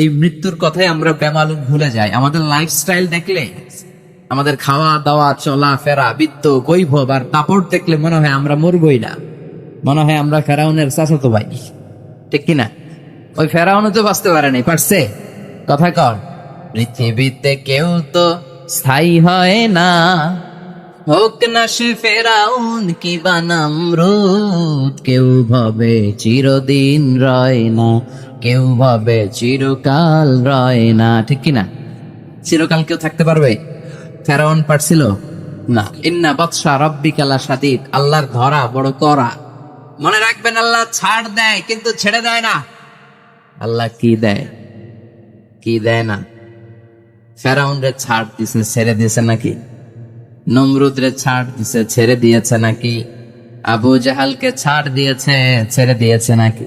এই মৃত্যুর কথাই আমরা বেমালুম ভুলে যাই। আমাদের লাইফস্টাইল দেখলে, আমাদের খাওয়া, দাওয়া, চলা, ফেরা, বৃত্ত বৈভব আর কাপড় দেখলে মনে হয় আমরা মরবই না। মনে হয় আমরা ফেরাউনের চাচাতো ভাই। ঠিক কিনা? ওই ফেরাউনও তো বাঁচতে পারে নাই, পারছে? কথা কর, পৃথিবীতে কেউ তো স্থায়ী হয় না। হোক না সে ফেরাউন কি বানামরুদ কেউ ভাবে চিরদিন রয় না। কেউ ভাবে চিরকাল রয় না, ঠিক কিনা? চিরকাল কেউ থাকতে পারবে? ফেরাউন পারছিল? না। ইন্না বাদশা রব্বি কালা সাদিদ আল্লাহর ধরা বড় করা। মনে রাখবেন, আল্লাহ ছাড় দেয়, কিন্তু ছেড়ে দেয় না। আল্লাহ কি দেয়? কি দেয় না? ফেরাউন রে ছাড় দিছে, ছেড়ে দিয়েছে নাকি? নমরুদ রে ছাড় দিছে, ছেড়ে দিয়েছে নাকি? আবু জাহালকে ছাড় দিয়েছে, ছেড়ে দিয়েছে নাকি?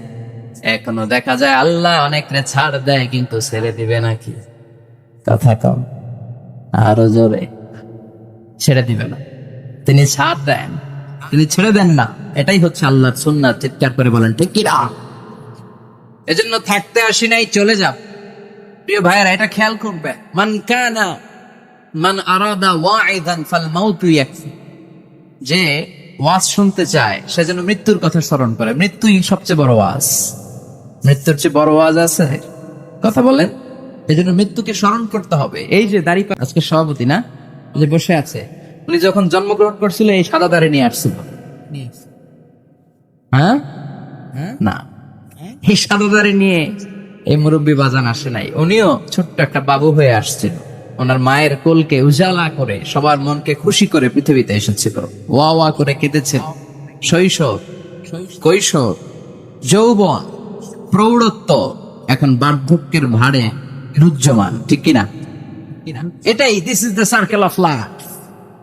এখনও দেখা যায় আল্লাহ অনেক ছাড় দেয়, কিন্তু ছেড়ে দিবে নাকি? কথা কম। আরও জোরে। ছেড়ে দিবে না। তিনি ছাড় দেন। তিনি ছেড়ে দেন না। এটাই হচ্ছে আল্লাহর সুন্নাত, চিৎকার করে বলেন, ঠিক কিনা? এজন্য থাকতে আসি নাই, চলে যাব প্রিয় ভাইয়েরা, এটা খেয়াল করবে। মান কানা, মান আরাদা ওয়াইদান ফাল মাউতু ইয়াকফি। যে ওয়াজ শুনতে চায়, সে যেন মৃত্যুর কথা স্মরণ করে। মৃত্যুই সবচেয়ে বড় ওয়াজ। মৃত্যুর চেয়ে বড় ওয়াজ আছে? কথা বলেন। এই জন্য মৃত্যুকে স্মরণ করতে হবে। এই যে দাড়ি আজকে সভাপতি না? যে বসে আছে। উনি যখন জন্মগ্রহণ করছিল এই সাদা দাড়ি নিয়ে আসছিল। হ্যাঁ? না। এই সাদা দাড়ি নিয়ে এই মুরব্বী বাজান আসে নাই। উনিও ছোট্ট একটা বাবু হয়ে আসছিল। ওনার মায়ের কোলকে উজালা করে সবার মনকে খুশি করে পৃথিবীতে এসেছিল। ওয়া ওয়া করে কেঁদেছিল শৈশব কৈশোর যৌবন। প্রৌঢ়ত্ব এখন বার্ধক্যের ভারে রুজ্জমান ঠিক কিনা? এটাই this is the circle of life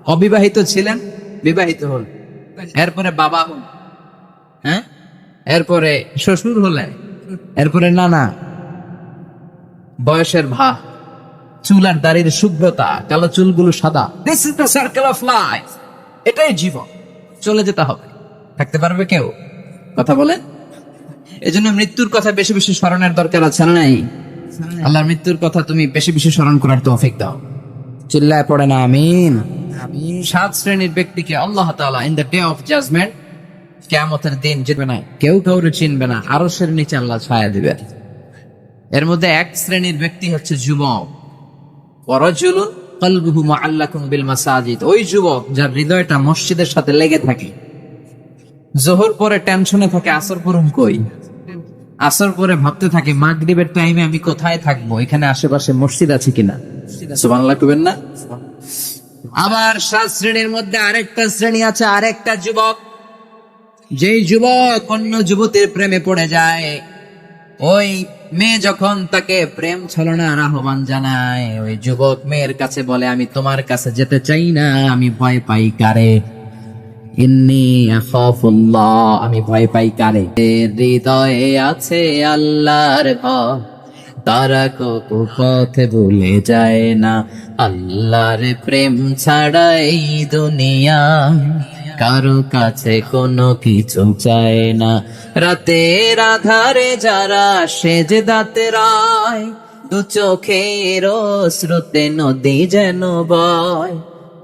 অবিবাহিত ছিলেন, বিবাহিত হল এরপরে বাবা হল হ্যাঁ? এরপরে শ্বশুর হলে এরপরে নানা। বয়সের ভা চুল আর দাড়ির শুভ্রতা, কালো চুলগুলো সাদা। This is the circle of life এটাই জীবন। চলে যেতে হবে। থাকতে পারবে কেউ? কথা বলে এজন্য মৃত্যুর কথা বেশি বেশি স্মরণের দরকার আছে না নাই? আল্লাহর মৃত্যুর কথা তুমি বেশি বেশি স্মরণ করার তৌফিক দাও। চিল্লায় পড়ে না আমিন। সাত শ্রেণির ব্যক্তিকে Allah Taala in the day of judgment কেয়ামতের দিন জিতবে না কেউ কাউরে চিনবে না আরও সের নিচে আল্লাহ ছায়া দিবে। এর মধ্যে এক শ্রেণির ব্যক্তি হচ্ছে যুবক। ওয়ারাজুলুন কলবুহু মুআল্লাকুন বিল মাসাজিদ। ওই যুবক যার হৃদয়টা মসজিদের সাথে লেগে থাকে। জোহর পরে টেনশনে থাকে, আসর পরুম কই? আসর পরে ভাবতে থাকে, মাগরিবের টাইমে আমি কোথায় থাকব? এখানে আশেপাশে মসজিদ আছে কিনা? সুবহানাল্লাহ কইবেন না? আবার সাত শ্রেণির মধ্যে আরেকটা শ্রেণি আছে, আরেকটা যুবক। যেই যুবক অন্য যুবতীর প্রেমে পড়ে যায়। ওই মেয়ে যখন তাকে প্রেম ছলনার আহ্বান জানায়, ওই যুবক মেয়ের কাছে বলে, আমি তোমার কাছে যেতে চাই না, আমি ভয় পাই কারে? ইন্নি আখাফুল্লাহ, আমি ভয় পাই কারে? হৃদয়ে আছে আল্লাহর ভয় তারা কবু পথে ভুলে যায় না। আল্লাহর প্রেম ছাড়া এই দুনিয়া। কারও কাছে কোনো কিছু চায় না। রাতের আধারে যারা সেজ দাতে রায়, দু চোখের শ্রুতে নদী যেন বয়।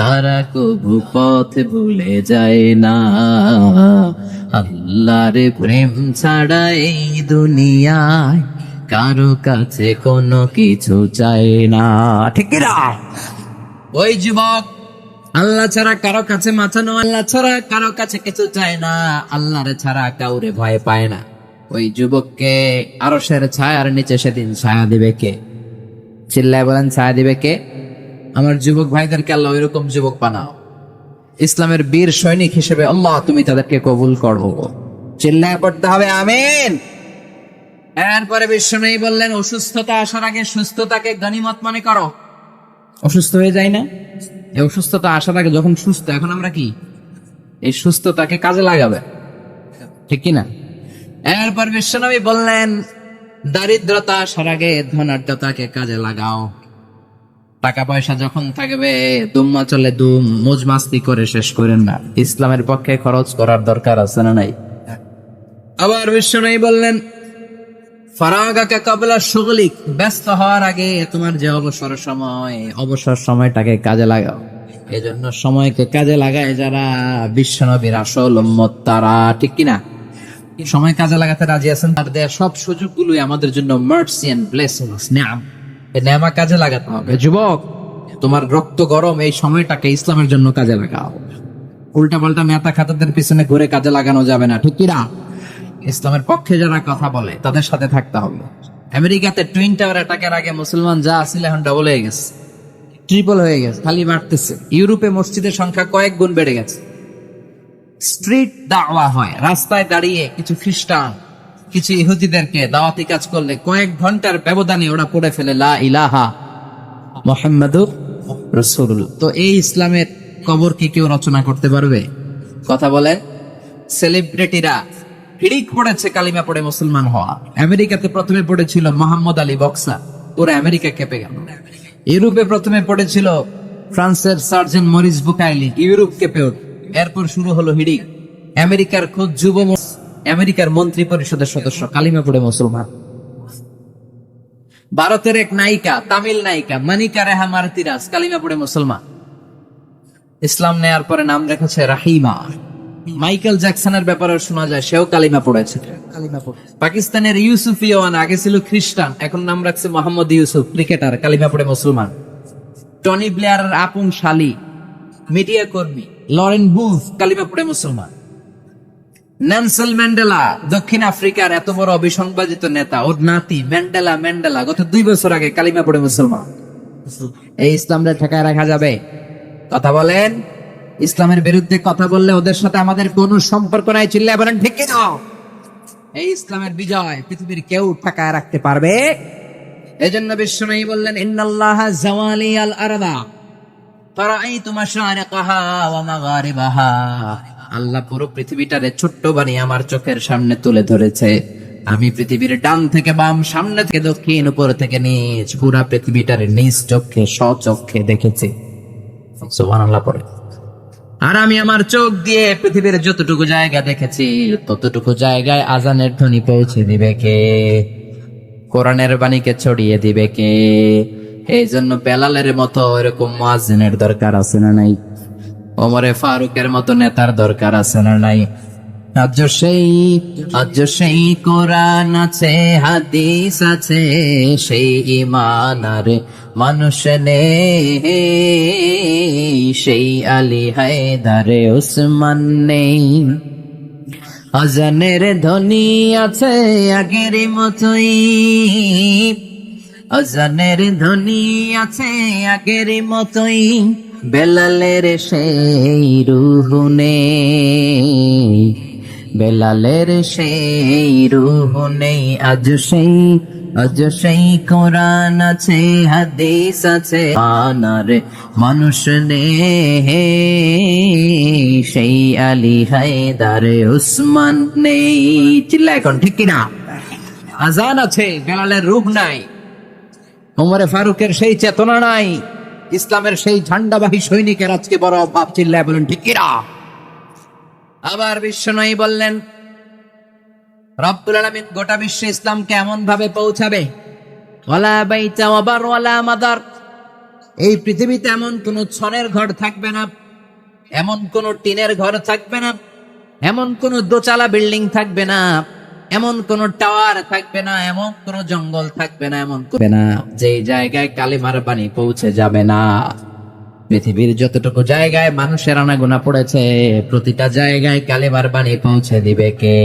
তারা কবু পথ ভুলে যায় না। আল্লাহর প্রেম ছাড়া এই দুনিয়ায় কারও কাছে কোনো কিছু চায় না। ঠিক না? ওই যুবক, আল্লাহ ছাড়া কারও কাছে মাথানো আল্লাহ ছাড়া কারও কাছে কিছু চায় না। আল্লাহরে ছাড়া কাউরে ভয় পায় না। ওই যুবককে আরও সের ছায়ার নিচে সেদিন ছায়া দিবে কে? চিল্লায় বলেন, ছায়া দিবে কে? আমার যুবক ভাইদেরকে আল্লাহ ওইরকম যুবক বানাও। ইসলামের বীর সৈনিক হিসেবে আল্লাহ, তুমি তাদেরকে কবুল করো। চিল্লায় পড়তে হবে, আমিন। এরপরে বিশ্বনবী বললেন, অসুস্থতা আসার আগে সুস্থতাকে গনিমত মনে করো। অসুস্থ হয়ে যায় না? এই অসুস্থতা আসার আগে যখন সুস্থ, এখন আমরা কি? এই সুস্থতাকে কাজে লাগাবে। ঠিক কিনা? এরপর বিশ্বনবী বললেন, দারিদ্রতা আসার আগে ধনাঢ্যতাকে কাজে লাগাও। টাকা পয়সা যখন থাকবে, দুম্মা চলে দুম, মোজ মাস্তি করে শেষ করেন না। ইসলামের পক্ষে খরচ করার দরকার আছে না নাই? আবার বিশ্বনবী বললেন, ফারাগাকে কাবলা সুগলিক ব্যস্ত হওয়ার আগে তোমার যে অবসর সময়, অবসর সময়টাকে কাজে লাগাও। এজন্য সময়কে কাজে লাগায় যারা বিশ্বনবীর আসল উম্মত, তারা ঠিক কিনা? সময় কাজে লাগাতে রাজি আছেন? তার দেয়া সব সুযোগগুলোই আমাদের জন্য মার্সি এন্ড ব্লেসিংস নেমা কাজে লাগাতে হবে। যুবক, তোমার রক্ত গরম, এই সময়টাকে ইসলামের জন্য কাজে লাগাও। উল্টা পাল্টা নেতা খাতাদের পিছনে ঘুরে কাজে লাগানো যাবে না, ঠিক কিনা? ইসলামের পক্ষে যারা কথা বলে, তাদের সাথে থাকতে হবে। আমেরিকাতে টুইন টাওয়ার অ্যাটাকের আগে মুসলমান যা আছিল এখন ডবল হয়ে গেছে। ট্রিপল হয়ে গেছে, খালি বাড়তেছে। ইউরোপে মসজিদের সংখ্যা কয়েক গুণ বেড়ে গেছে। স্ট্রিট দাওয়া হয়, রাস্তায় দাঁড়িয়ে কিছু খ্রিস্টান কিছু ইহুদিদেরকে দাওয়াতি কাজ করলে কয়েক ঘণ্টার ব্যবধানে ওরা পড়ে ফেলে, লা ইলাহা মোহাম্মদুর রসুল তো এই ইসলামের কবর কি কেউ রচনা করতে পারবে? কথা বলে, সেলিব্রিটিরা হিড়িক পড়েছে, কালিমা পড়ে মুসলমান হওয়া। আমেরিকাতে প্রথমে পড়েছিল মোহাম্মদ আলী বক্সা। ওরা আমেরিকা কেঁপে গেল। ইউরোপে প্রথমে পড়েছিল ফ্রান্সের সার্জেন মরিস বুকাইলি। ইউরোপ কেঁপে এরপর শুরু হলো হিড়িক। আমেরিকার খোঁজ যুব আমেরিকার মন্ত্রী পরিষদের সদস্য কালিমা পড়ে মুসলমান। ভারতের এক নায়িকা তামিল নায়িকা মানিকা রেহা মারতিরাজ কালিমা পড়ে মুসলমান। ইসলাম নেয়ার পরে নাম রেখেছে রাহিমা। মাইকেল জ্যাকসনের ব্যাপারে শোনা যায় সেও কালিমা পড়েছে পাকিস্তানের ইউসুফ ইওয়ান আগে ছিল খ্রিস্টান এখন নাম রাখছে মোহাম্মদ ইউসুফ ক্রিকেটার কালিমা পড়ে মুসলমান। টনি ব্লেয়ারের আপন শালি মিডিয়া কর্মী লরেন বুফ কালিমা পড়ে মুসলমান। নেলসন ম্যান্ডেলা, দক্ষিণ আফ্রিকার এত বড় অবিসংবাদিত নেতা ওর নাতি ম্যান্ডেলা ম্যান্ডেলা, গত দুই বছর আগে কালিমা পড়ে মুসলমান। এই ইসলামটা ঠেকায় রাখা যাবে। কথা বলেন? ইসলামের বিরুদ্ধে কথা বললে ওদের সাথে আমাদের কোনো সম্পর্ক নাই, চিল্লায় বলেন, ঠিক না? এই ইসলামের বিজয় পৃথিবীর কেউ ঠেকায় রাখতে পারবে? এই এজন্য বিশ্বনবী বললেন, ইন্নাল্লাহ জাওয়ালি আল আরদা। ফারাআইতু মাশারিকাহা ওয়া মাগারিবাহা। আল্লাহ পুরো পৃথিবীটারে ছোট্ট বানিয়ে আমার চোখের সামনে তুলে ধরেছে। আমি পৃথিবীর ডান থেকে বাম, সামনে থেকে দক্ষিণ, উপর থেকে নিচ, পুরা পৃথিবীটারে নিজ চোখে, স্বচক্ষে দেখেছি। আর আমি আমার চোখ দিয়ে পৃথিবীর যতটুকু জায়গা দেখেছি, ততটুকু জায়গায় আজানের ধ্বনি পৌঁছে দিবে কে? কোরআনের বাণীকে ছড়িয়ে দিবে কে? এই জন্য বেলালের মতো এরকম মুয়াজ্জিনের দরকার আছে না নাই? ওমরে ফারুকের মতো নেতার দরকার আছে না নাই? আজ সেই আজ সেই কোরআন আছে, হাদিস আছে, সেই ইমান আর মানুষ নেই, সেই আলী হায়দারে উসমান নেই। আজানের ধ্বনি আছে আগের মতোই, আজানের ধ্বনি আছে আগের মতোই। বেলালের সেই রুহু নেই বেলালের সেই রুহু নেই আজ সেই আজ সেই কোরআন আছে, হাদিস আছে, আনার মানুষ নেই সেই আলী হায়দার উসমান নেই চিল্লা এখন ঠিক কিনা? আজান আছে, বেলালের রূপ নাই, ওমরে ফারুকের সেই চেতনা নাই। ইসলামের সেই ঝান্ডাবাহী সৈনিকের আজকে বড় অভাব চিল্লায় বলেন, ঠিক কিনা? আবার বিশ্ব নয় বললেন, রব্বুল আলামিন গোটা বিশ্বে ইসলামকে এমন ভাবে পৌঁছাবে, ওয়ালা বাইতা ওয়াবার ওয়ালা মাদার। এই পৃথিবীতে এমন কোন ছনের ঘর থাকবে না, এমন কোন টিনের ঘর থাকবে না, এমন কোন দোচালা বিল্ডিং থাকবে না। এমন কোন টাওয়ার থাকবে না, এমন কোন জঙ্গল থাকবে না, এমন না যে জায়গায় কালিমার বাণী পৌঁছে যাবে না। পৃথিবীর যতটুকু জায়গায় মানুষের আনাগোনা পড়েছে, প্রতিটা জায়গায় কালেমার বাণী পৌঁছে দিবে কে?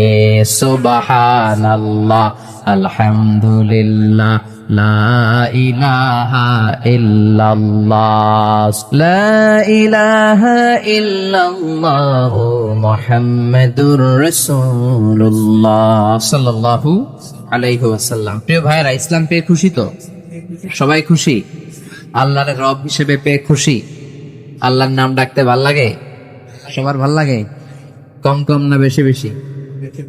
সোবাহান আল্লাহ আলহামদুলিল্লাহ। ইসলাম পেয়ে খুশি তো? সবাই খুশি? আল্লাহর রব হিসেবে পেয়ে খুশি? আল্লাহর নাম ডাকতে ভালো লাগে? সবার ভালো লাগে? কম কম না বেশি বেশি?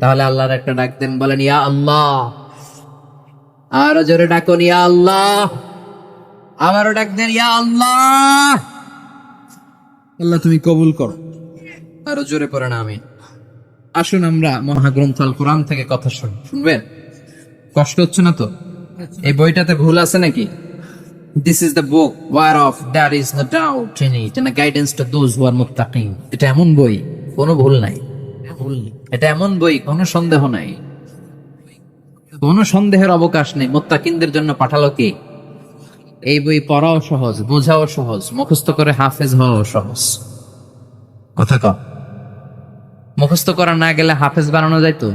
তাহলে আল্লাহর একটা ডাক দেন, বলেন, ইয়া আল্লাহ। আরও জোরে ডাকুন, ইয়া আল্লাহ। আবারও ডাক দেন ইয়া আল্লাহ। আল্লাহ, তুমি কবুল করো। আরও জোরে পড়ে না আমি আসুন আমরা মহাগ্রন্থ আল কোরআন থেকে কথা শুনি। শুনবেন? কষ্ট হচ্ছে না তো? এই বইটাতে ভুল আছে নাকি? This is the book where of there is no doubt in it and guidance to those who are মুত্তাকিন এটা এমন বই, কোনো ভুল নাই। ভুল এটা এমন বই, কোনো সন্দেহ নাই। কোনো সন্দেহের অবকাশ নেই। মুত্তাকিনদের জন্য পাঠালো কি? এই বই পড়াও সহজ বোঝাও সহজ মুখস্থ করে হাফেজ হওয়াও সহজ। কথা কম মুখস্থ করা না গেলে হাফেজ বানানো যায় তো?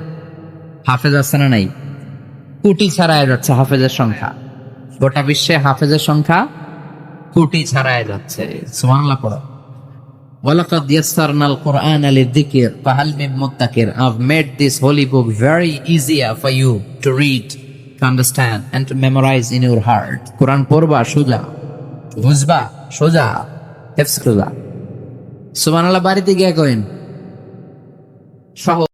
হাফেজ আছে না নাই? কোটি ছাড়াই যাচ্ছে হাফেজের সংখ্যা। গোটা বিশ্বে হাফেজের সংখ্যা কোটি ছাড়াই যাচ্ছে। সুবহানাল্লাহ পড়ো। ওয়ালাকাদ ইয়াসসারনাল কুরআনা লিযিকর ফাহাল মিন মুত্তাকির made this holy book very easier for you to read to understand and to memorize in your heart কোরআন পড়বা সোজা বুঝবা সোজা সুবহানাল্লাহ বাড়িতে গিয়ে কইন সহজ